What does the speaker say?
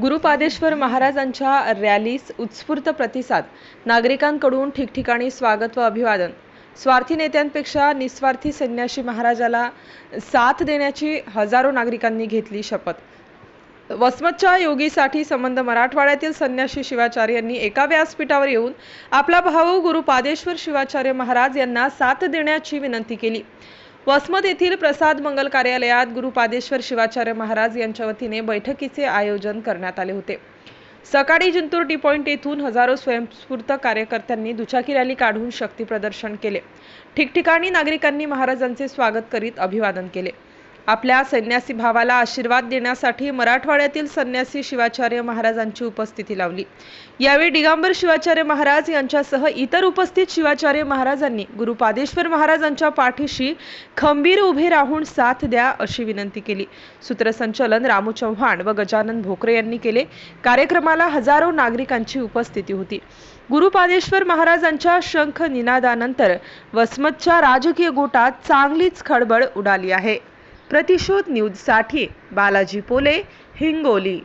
गुरुपादेश्वर महाराजांच्या रॅलीस उत्स्फूर्त प्रतिसाद. नागरिकांकडून ठिकठिकाणी स्वागत व अभिवादन. स्वार्थी नेत्यांपेक्षा निस्वार्थी संन्याशी महाराजाला साथ देण्याची हजारो नागरिकांनी घेतली शपथ. वसमतच्या योगीसाठी संबंध मराठवाड्यातील संन्याशी शिवाचार्य यांनी एका व्यासपीठावर येऊन आपला भाऊ गुरुपादेश्वर शिवाचार्य महाराज यांना साथ देण्याची विनंती केली. वसमत येथील प्रसाद मंगल कार्यालयात गुरुपादेश्वर शिवाचार्य महाराज यांच्या वतीने बैठकीचे आयोजन करण्यात आले होते. सकाळी जिंतूर टी पॉइंट येथून हजारो स्वयंस्फूर्त कार्यकर्त्यांनी दुचाकी रॅली काढून शक्ती प्रदर्शन केले. ठिकठिकाणी नागरिकांनी महाराजांचे स्वागत करीत अभिवादन केले. आपल्या संन्यासी भावाला आशीर्वाद देण्यासाठी मराठवाड्यातील संन्यासी शिवाचार्य महाराजांची उपस्थिती लावली. यावेळी डिगांबर शिवाचार्य महाराज यांच्यासह इतर उपस्थित शिवाचार्य महाराजांनी गुरुपादेश्वर महाराजांच्या पाठीशी खंबीर उभे राहून साथ द्या अशी विनंती केली. सूत्रसंचलन रामू चव्हाण व गजानन भोकरे यांनी केले. कार्यक्रमाला हजारो नागरिकांची उपस्थिती होती. गुरुपादेश्वर महाराजांच्या शंख निनादानंतर वसमतच्या राजकीय गोटात चांगलीच खळबळ उडाली आहे. प्रतिशोध न्यूजसाठी बालाजी पोले हिंगोली.